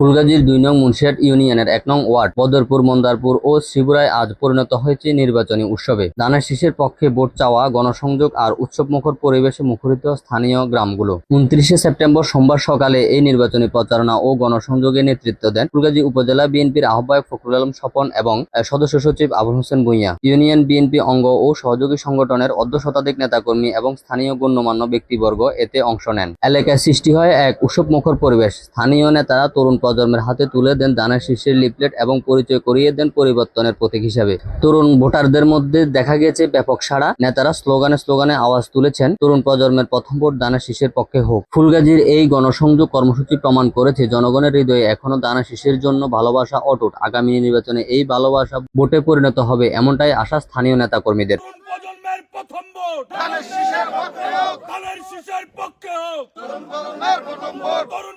ফুলগাজীর দুই নং মুন্সিয়াট ইউনিয়নের এক নং ওয়ার্ড, বদরপুর, মন্দারপুর ও শিবুরায় আজ পরিণত হয়েছে নির্বাচনী উৎসবে। দানের শীষের পক্ষে ভোট চাওয়া, গণসংযোগ আর উৎসবমুখর পরিবেশে মুখরিত স্থানীয় গ্রামগুলো। উনত্রিশে সেপ্টেম্বর সোমবার সকালে এই নির্বাচনী প্রচারণা ও গণসংযোগে নেতৃত্ব দেন ফুলগাজী উপজেলা বিএনপির আহ্বায়ক ফখরুল আলম স্বপন এবং সদস্য সচিব আবুল হোসেন ভুঁইয়া। ইউনিয়ন বিএনপি অঙ্গ ও সহযোগী সংগঠনের অর্ধ শতাধিক নেতাকর্মী এবং স্থানীয় গণ্যমান্য ব্যক্তিবর্গ এতে অংশ নেন। এলাকায় সৃষ্টি হয় এক উৎসবমুখর পরিবেশ। স্থানীয় নেতারা তরুণ প্রজন্মের হাতে তুলে দেন দানের শীর্ষের লিফলেট এবং পরিচয় করিয়ে দেন পরিবর্তনের প্রতীক হিসাবে। তরুণ ভোটারদের মধ্যে দেখা গেছে ব্যাপক সাড়া। নেতারা স্লোগানে স্লোগানে আওয়াজ তুলেছেন, তরুণ প্রজন্মের প্রথম ভোট দানের শীষের পক্ষে হোক। ফুলগাজীর এই গণসংযোগ কর্মসূচি প্রমাণ করেছে, জনগণের হৃদয়ে এখনও দানা শীষের জন্য ভালোবাসা অটুট। আগামী নির্বাচনে এই ভালোবাসা ভোটে পরিণত হবে, এমনটাই আশা স্থানীয় নেতাকর্মীদের। প্রজন্মের প্রথম ভোট পক্ষে হোক। তরুণ তরুণের প্রথম ভোট। তরুণ